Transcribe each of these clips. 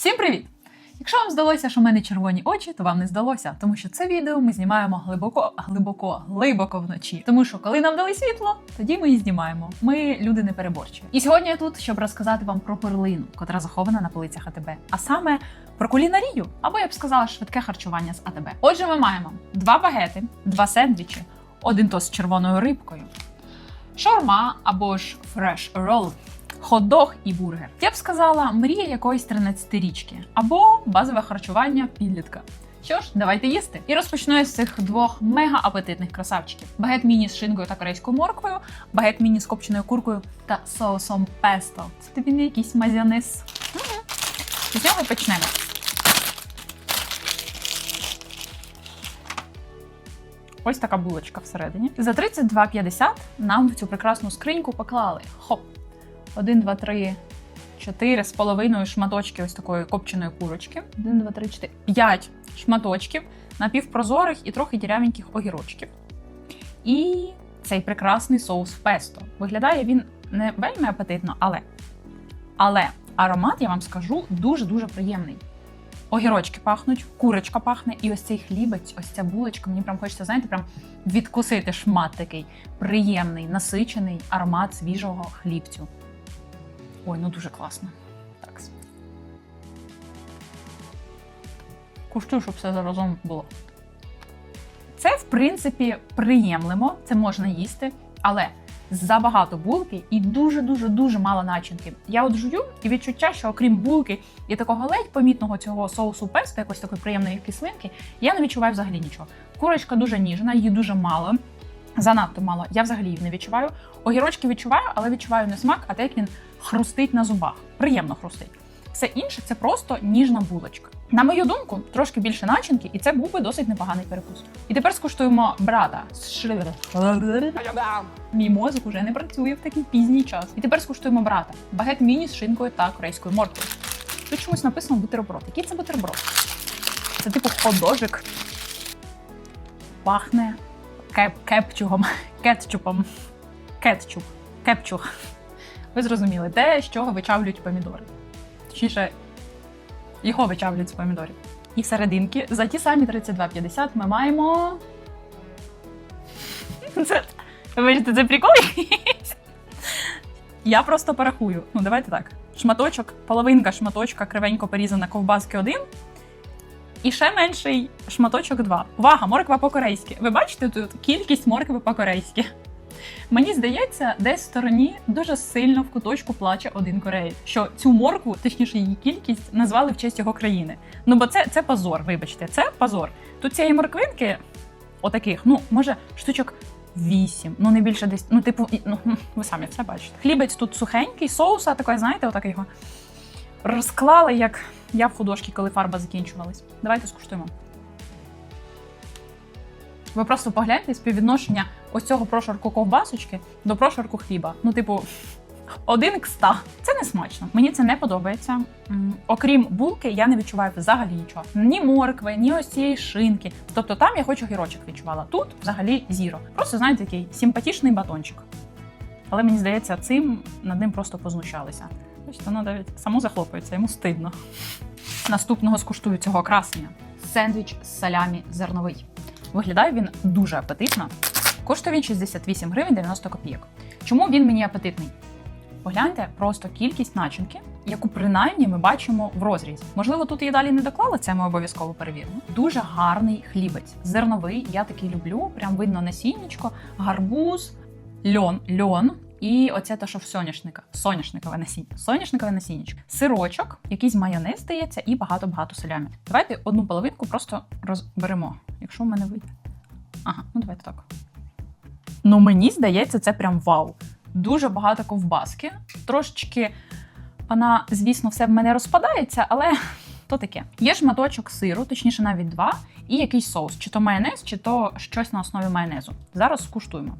Всім привіт! Якщо вам здалося, що в мене червоні очі, то вам не здалося, тому що це відео ми знімаємо глибоко, глибоко, глибоко вночі. Тому що коли нам дали світло, тоді ми її знімаємо. Ми люди не переборчі. І сьогодні я тут, щоб розказати вам про перлину, котра захована на полицях АТБ, а саме про кулінарію, або я б сказала, швидке харчування з АТБ. Отже, ми маємо два багети, два сендвічі, один тост з червоною рибкою, шаурма або ж фреш рол, хот-дог і бургер. Я б сказала, мрія якоїсь 13-річки або базове харчування підлітка. Що ж, давайте їсти. І розпочну я з цих двох мега апетитних красавчиків: багет міні з шинкою та корейською морквою, багет міні з копченою куркою та соусом песто. Це тобі не якийсь мазянис. З нього почнемо. Ось така булочка всередині. За 32,50 нам в цю прекрасну скриньку поклали хоп. 1, 2, 3, 4 з половиною шматочки ось такої копченої курочки. 1, 2, 3, 4, 5 шматочків напівпрозорих і трохи дірявеньких огірочків. І цей прекрасний соус песто. Виглядає він не вельми апетитно, але. Але аромат, я вам скажу, дуже-дуже приємний. Огірочки пахнуть, курочка пахне, і ось цей хлібець, ось ця булочка. Мені прям хочеться, знаєте, прям відкусити шмат такий приємний, насичений аромат свіжого хлібцю. Ой, ну дуже класно. Так. Куштую, щоб все заразом було. Це, в принципі, приємлемо, це можна їсти, але забагато булки і дуже-дуже дуже мало начинки. Я от жую і відчуття, що окрім булки і такого ледь помітного цього соусу песто, якось такої приємної кислинки, я не відчуваю взагалі нічого. Курочка дуже ніжна, її дуже мало. Занадто мало. Я взагалі її не відчуваю. Огірочки відчуваю, але відчуваю не смак, а те, як він хрустить на зубах. Приємно хрустить. Все інше це просто ніжна булочка. На мою думку, трошки більше начинки, і це був би досить непоганий перекус. І тепер скуштуємо брата з. Мій мозок уже не працює в такий пізній час. І тепер скуштуємо брата. Багет міні з шинкою та корейською морквою. Тут чомусь написано бутерброд. Який це бутерброд? Це типу ходожик. Пахне кеп, кепчугом, кетчупом. Кетчуп. Кепчуг. Ви зрозуміли, те, з чого вичавлюють помідори. Точніше, його вичавлюють з помідорів. І серединки за ті самі 32,50 ми маємо. Це, вибачте, це прикол? Я просто порахую. Ну, давайте так. Шматочок, половинка шматочка кривенько порізана ковбаски один. І ще менший шматочок 2. Увага, морква по-корейськи. Ви бачите тут кількість моркви по-корейськи. Мені здається, десь в стороні дуже сильно в куточку плаче один кореєць, що цю моркву, точніше її кількість, назвали в честь його країни. Ну бо це, це позор, вибачте, це позор. Тут цієї морквинки, отаких, ну може, штучок. Вісім, ну не більше десь. Ну, типу, ну ви самі все бачите. Хлібець тут сухенький, соуса такий, знаєте, отак його розклали, як я в художці, коли фарба закінчувалась. Давайте скуштуємо. Ви просто погляньте співвідношення ось цього прошарку ковбасочки до прошарку хліба. Ну, типу, один к ста. Це не смачно. Мені це не подобається. Окрім булки, я не відчуваю взагалі нічого. Ні моркви, ні ось цієї шинки. Тобто там я хоч огірочок відчувала. Тут взагалі зіро. Просто знаєте, такий симпатичний батончик. Але мені здається, цим над ним просто познущалися. Бачите, воно навіть само захлопується, йому стидно. Наступного скуштую цього красення. Сендвіч з салямі зерновий. Виглядає він дуже апетитно. Коштує він 68 гривень 90 копійок. Чому він мені апетитний? Погляньте просто кількість начинки, яку принаймні ми бачимо в розрізі. Можливо, тут її далі не доклали, це ми обов'язково перевіримо. Дуже гарний хлібець, зерновий. Я такий люблю. Прям видно насіннячко, гарбуз, льон, льон. І оце те, що в соняшника, соняшникове насіння, соняшникове насіннячко, сирочок, якийсь майонез здається, і багато-багато салямі. Давайте одну половинку просто розберемо, якщо в мене вийде. Ага, ну давайте так. Ну мені здається, це прям вау. Дуже багато ковбаски. Трошечки вона, звісно, все в мене розпадається, але то таке. Є шматочок сиру, точніше, навіть два, і якийсь соус, чи то майонез, чи то щось на основі майонезу. Зараз скуштуємо.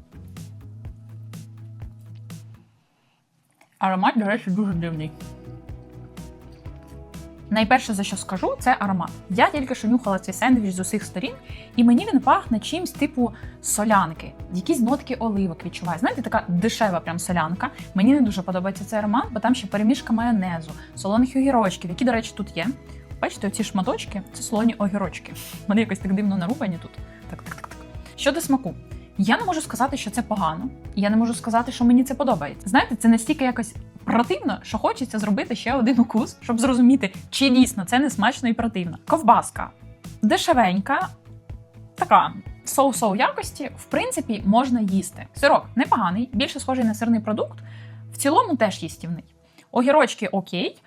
Аромат, до речі, дуже дивний. Найперше, за що скажу, це аромат. Я тільки що нюхала цей сендвіч з усіх сторін, і мені він пахне чимсь типу солянки, якісь нотки оливок відчуваю. Знаєте, така дешева прям солянка. Мені не дуже подобається цей аромат, бо там ще перемішка майонезу, солоних огірочків, які, до речі, тут є. Бачите, оці шматочки це солоні огірочки. Вони якось так дивно нарубані тут. Так, так, так, так. Щодо смаку, я не можу сказати, що це погано. Я не можу сказати, що мені це подобається. Знаєте, це настільки якось противно, що хочеться зробити ще один укус, щоб зрозуміти, чи дійсно це не смачно і противно. Ковбаска дешевенька, така. Соу-соу якості, в принципі, можна їсти. Сирок непоганий, більше схожий на сирний продукт. В цілому теж їстівний. Огірочки окей,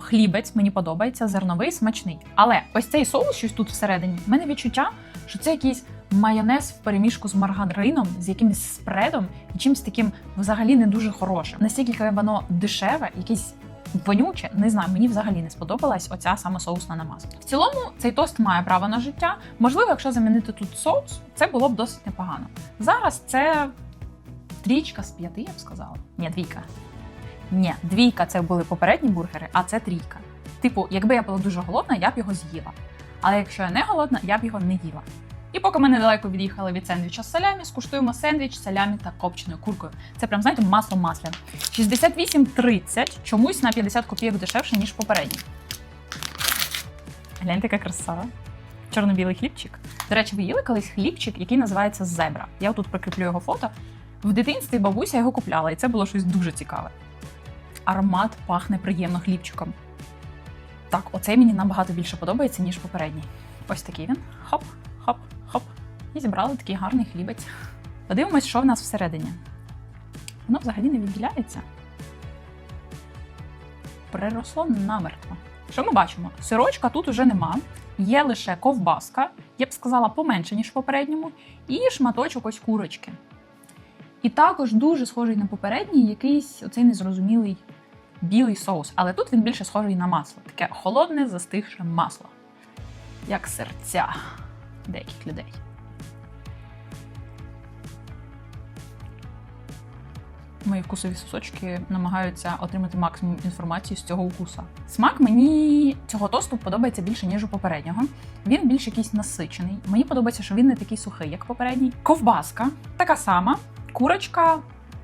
хлібець мені подобається, зерновий, смачний. Але ось цей соус, щось тут всередині, в мене відчуття, що це якийсь майонез в переміжку з маргарином, з якимось спредом і чимось таким взагалі не дуже хорошим. Настільки воно дешеве, якесь вонюче, не знаю, мені взагалі не сподобалась оця саме соусна намазка. В цілому цей тост має право на життя. Можливо, якщо замінити тут соус, це було б досить непогано. Зараз це трічка з п'яти, я б сказала. Ні, двійка. Ні, двійка це були попередні бургери, а це трійка. Типу, якби я була дуже голодна, я б його з'їла. Але якщо я не голодна, я б його не їла. І поки ми недалеко від'їхали від сендвіча з салямі, скуштуємо сендвіч салямі та копченою куркою. Це прям, знаєте, масло масляне. 68,30, чомусь на 50 копійок дешевше, ніж попередній. Гляньте, яка краса. Чорно-білий хлібчик. До речі, ви їли колись хлібчик, який називається зебра. Я тут прикріплю його фото. В дитинстві бабуся його купляла, і це було щось дуже цікаве. Аромат пахне приємно хлібчиком. Так, оцей мені набагато більше подобається, ніж попередній. Ось такий він. Хоп, хоп, хоп. І зібрали такий гарний хлібець. Подивимось, що в нас всередині. Воно взагалі не відділяється. Переросло намертво. Що ми бачимо? Сирочка тут уже нема, є лише ковбаска, я б сказала, поменше, ніж в попередньому, і шматочок ось курочки. І також дуже схожий на попередній якийсь оцей незрозумілий білий соус, але тут він більше схожий на масло. Таке холодне, застигше масло. Як серця деяких людей. Мої вкусові сосочки намагаються отримати максимум інформації з цього укуса. Смак мені цього тосту подобається більше, ніж у попереднього. Він більш якийсь насичений. Мені подобається, що він не такий сухий, як попередній. Ковбаска така сама, курочка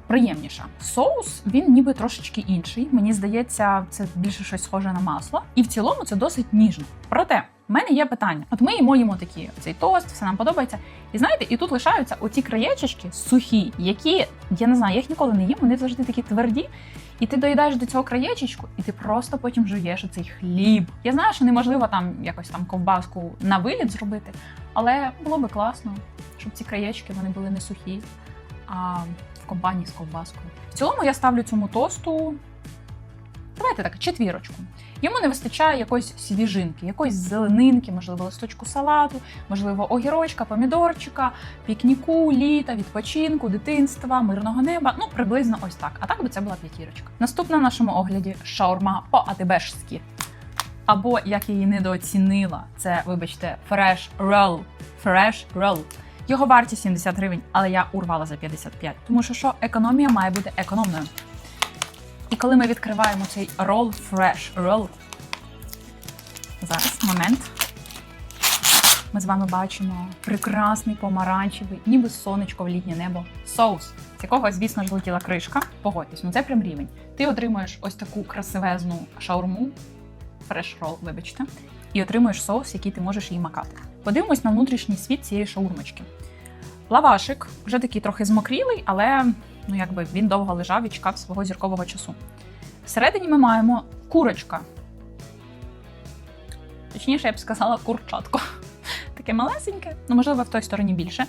приємніша. Соус він ніби трошечки інший. Мені здається, це більше щось схоже на масло. І в цілому це досить ніжно. Проте. В мене є питання. От ми їмо їмо такі цей тост, все нам подобається. І знаєте, і тут лишаються оці краєчечки сухі, які я не знаю, я їх ніколи не їм. Вони завжди такі тверді. І ти доїдаєш до цього краєчечку, і ти просто потім жуєш цей хліб. Я знаю, що неможливо там якось там ковбаску на виліт зробити, але було би класно, щоб ці краєчки вони були не сухі, а в компанії з ковбаскою. В цілому я ставлю цьому тосту. Давайте так, четвірочку. Йому не вистачає якоїсь свіжинки, якоїсь зеленинки, можливо, листочку салату, можливо, огірочка, помідорчика, пікніку, літа, відпочинку, дитинства, мирного неба. Ну, приблизно ось так. А так би це була п'ятірочка. Наступна в нашому огляді шаурма по-атибешськи. Або як її недооцінила, це, вибачте, fresh roll. Fresh roll. Його вартість 70 гривень, але я урвала за 55. Тому що що економія має бути економною. І коли ми відкриваємо цей Roll Fresh Roll, зараз момент. Ми з вами бачимо прекрасний помаранчевий, ніби сонечко в літнє небо, соус, з якого, звісно ж, летіла кришка. Погодьтесь, ну це прям рівень. Ти отримуєш ось таку красивезну шаурму, фреш рол, вибачте, і отримуєш соус, який ти можеш її макати. Подивимось на внутрішній світ цієї шаурмочки. Лавашик вже такий трохи змокрілий, але ну якби він довго лежав і чекав свого зіркового часу. Всередині ми маємо курочка. Точніше, я б сказала, курчатко. Таке малесеньке, ну, можливо, в той стороні більше.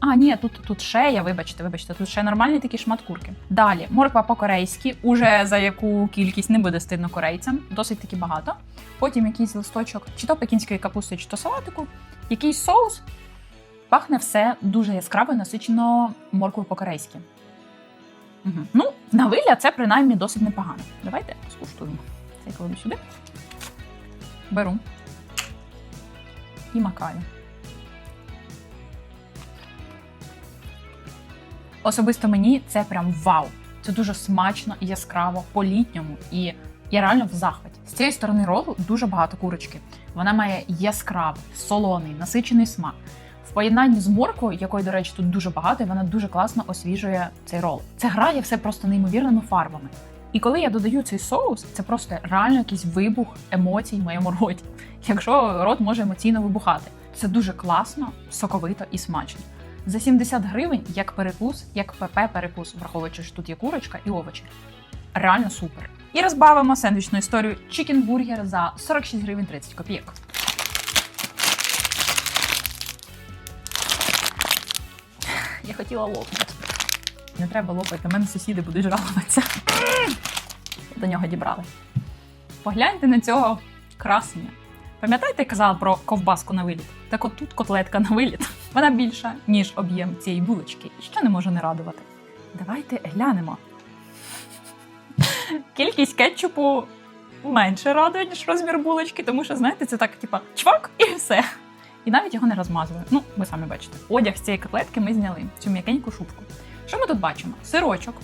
А, ні, тут тут шея, вибачте, вибачте, тут ще нормальний такий шмат курки. Далі, морква по-корейськи, уже за яку кількість не буде стидно корейцям, досить таки багато. Потім якийсь листочок, чи то пекінської капусти, чи то салатику, якийсь соус. Пахне все дуже яскраво, насичено морквою по-корейськи. Угу. Ну, на вигляд це принаймні досить непогано. Давайте скуштуємо. Це я сюди. Беру і макаю. Особисто мені це прям вау. Це дуже смачно і яскраво по-літньому. І я реально в захваті. З цієї сторони ролу дуже багато курочки. Вона має яскравий, солоний, насичений смак. Поєднанні з морквою, якої, до речі, тут дуже багато, і вона дуже класно освіжує цей рол. Це грає все просто неймовірними фарбами. І коли я додаю цей соус, це просто реально якийсь вибух емоцій в моєму роті. Якщо рот може емоційно вибухати, це дуже класно, соковито і смачно. За 70 гривень як перекус, як ПП перекус, враховуючи, що тут є курочка і овочі. Реально супер. І розбавимо сендвічну історію чікенбургер за 46 гривень 30 копійок. Я хотіла лопнути. Не треба лопати, мене сусіди будуть жалуватися. До нього дібрали. Погляньте на цього красення. Пам'ятаєте, я казала про ковбаску на виліт? Так от тут котлетка на виліт. Вона більша, ніж об'єм цієї булочки, що не може не радувати. Давайте глянемо. Кількість кетчупу менше радує, ніж розмір булочки, тому що, знаєте, це так, типа, чвак і все. І навіть його не розмазую. Ну, ви самі бачите. Одяг з цієї котлетки ми зняли, цю м'якеньку шубку. Що ми тут бачимо? Сирочок.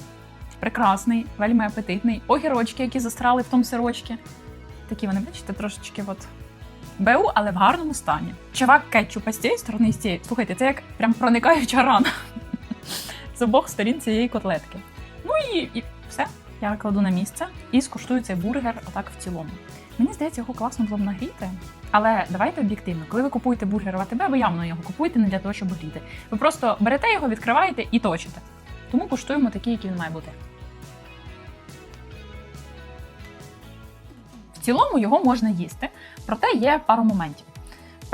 Прекрасний, вельми апетитний. Огірочки, які застрали в тому сирочці. Такі вони, бачите, трошечки от БУ, але в гарному стані. Чувак кетчупа з цієї сторони з цієї. Слухайте, це як прям проникаюча рана з обох сторін цієї котлетки. Ну і, і все. Я кладу на місце і скуштую цей бургер отак в цілому. Мені здається, його класно було б нагріти. Але давайте об'єктивно, коли ви купуєте бургер в АТБ, ви явно його купуєте не для того, щоб гріти. Ви просто берете його, відкриваєте і точите. Тому куштуємо такий, який він має бути. В цілому його можна їсти, проте є пару моментів.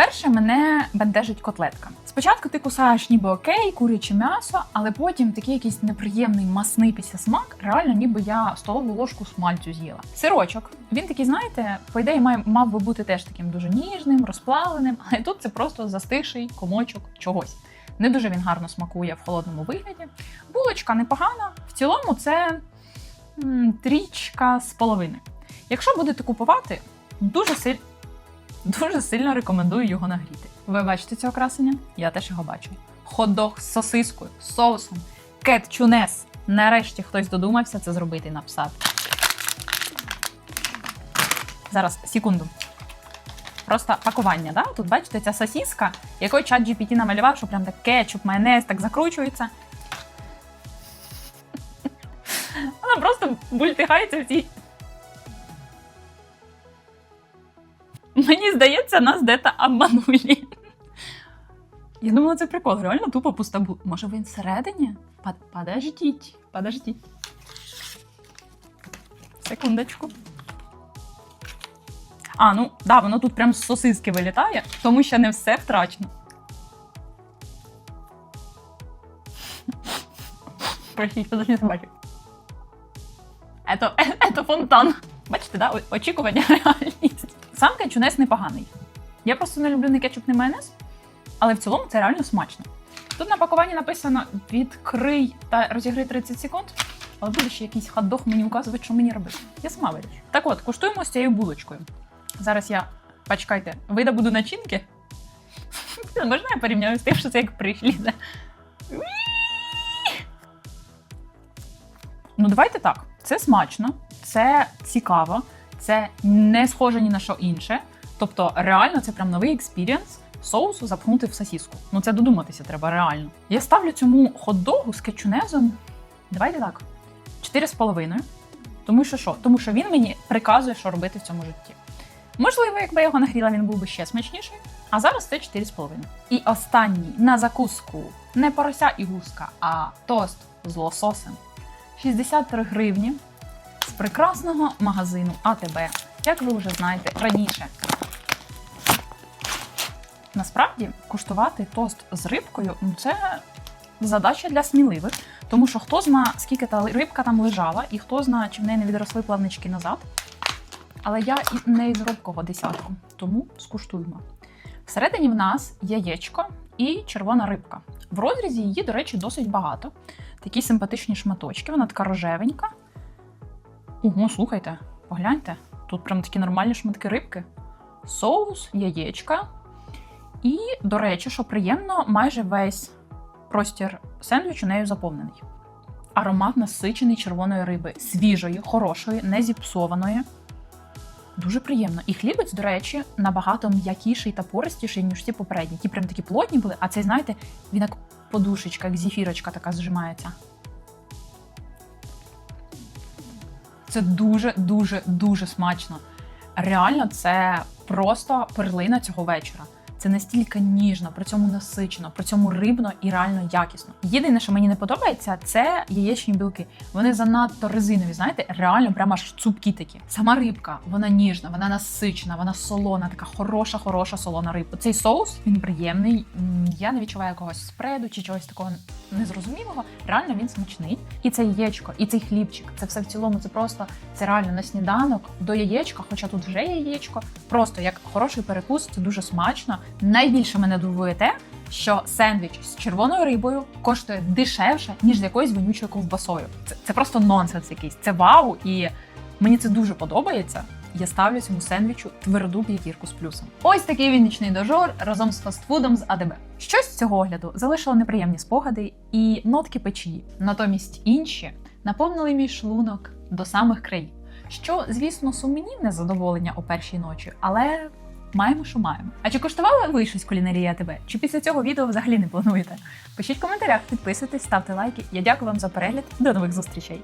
Перше, мене бентежить котлетка. Спочатку ти кусаєш ніби окей, куряче м'ясо, але потім такий якийсь неприємний масний після смак, реально ніби я столову ложку смальцю з'їла. Сирочок, він такий, знаєте, по ідеї має, мав би бути теж таким дуже ніжним, розплавленим, але тут це просто застигший комочок чогось. Не дуже він гарно смакує в холодному вигляді. Булочка непогана. В цілому це м, трічка з половиною. Якщо будете купувати, дуже сильно. Дуже сильно рекомендую його нагріти. Ви бачите цього красення? Я теж його бачу. Хот-дог з сосискою, соусом, кетчунес. Нарешті хтось додумався це зробити і написати. Зараз, секунду. Просто пакування, да? Тут бачите, ця сосіска, якою чат GPT намалював, що прям так кетчуп, майонез так закручується. Вона просто бультихається в цій здається, нас де-то обманули. Я думала, це прикол. Реально тупо пуста бу. Може він всередині? Подождіть, подождіть. Секундочку. А, ну да, воно тут прям з сосиски вилітає, тому що не все втрачено. Простіть, подождіть, бачу. Это, это фонтан. Бачите, да? Очікування реальність. Сам кетчунес непоганий. Я просто не люблю ні кетчуп, ні майонез, але в цілому це реально смачно. Тут на пакуванні написано відкрий та розігри 30 секунд, але буде ще якийсь хот-дог мені указувати, що мені робити. Я сама вирішу. Так от, куштуємо з цією булочкою. Зараз я, почекайте, вида буду начинки. Можна я порівняю з тим, що це як прихліде? Ну, давайте так. Це смачно, це цікаво, це не схоже ні на що інше. Тобто, реально, це прям новий експірієнс соусу запхнути в сосіску. Ну це додуматися треба реально. Я ставлю цьому хот-догу з кетчунезом. Давайте так. 4,5. Тому що що? Тому що він мені приказує, що робити в цьому житті. Можливо, якби я його нагріла, він був би ще смачніший. А зараз це 4,5. І останній на закуску не порося і гуска, а тост з лососем. 63 гривні з прекрасного магазину АТБ, як ви вже знаєте раніше. Насправді, куштувати тост з рибкою ну, це задача для сміливих, тому що хто зна, скільки та рибка там лежала, і хто зна, чи в неї не відросли плавнички назад. Але я не із робкого десятку, тому скуштуємо. Всередині в нас яєчко і червона рибка. В розрізі її, до речі, досить багато. Такі симпатичні шматочки, вона така рожевенька. Ого, слухайте, погляньте, тут прям такі нормальні шматки рибки. Соус, яєчка. І, до речі, що приємно, майже весь простір сендвічу нею заповнений. Аромат насичений червоної риби, свіжої, хорошої, не зіпсованої. Дуже приємно. І хлібець, до речі, набагато м'якіший та пористіший, ніж ті попередні. Ті прям такі плотні були, а цей, знаєте, він як подушечка, як зефірочка така зжимається. Це дуже, дуже, дуже смачно. Реально, це просто перлина цього вечора. Це настільки ніжно, при цьому насичено, при цьому рибно і реально якісно. Єдине, що мені не подобається, це яєчні білки. Вони занадто резинові, знаєте, реально прямо аж цупкі такі. Сама рибка, вона ніжна, вона насичена, вона солона, така хороша, хороша солона рибка. Цей соус він приємний. Я не відчуваю якогось спреду чи чогось такого незрозумілого. Реально він смачний. І це яєчко, і цей хлібчик. Це все в цілому. Це просто це реально на сніданок до яєчка, хоча тут вже є яєчко. Просто як хороший перекус, це дуже смачно. Найбільше мене дивує те, що сендвіч з червоною рибою коштує дешевше, ніж з якоюсь вонючою ковбасою. Це, це просто нонсенс якийсь. Це вау, і мені це дуже подобається. Я ставлю цьому сендвічу тверду п'ятірку з плюсом. Ось такий він нічний дожор разом з фастфудом з АДБ. Щось з цього огляду залишило неприємні спогади і нотки печії. Натомість інші наповнили мій шлунок до самих країв. Що, звісно, сумнівне задоволення о першій ночі, але маємо, що маємо. А чи коштували ви щось кулінарія ТВ? Чи після цього відео взагалі не плануєте? Пишіть в коментарях, підписуйтесь, ставте лайки. Я дякую вам за перегляд. До нових зустрічей!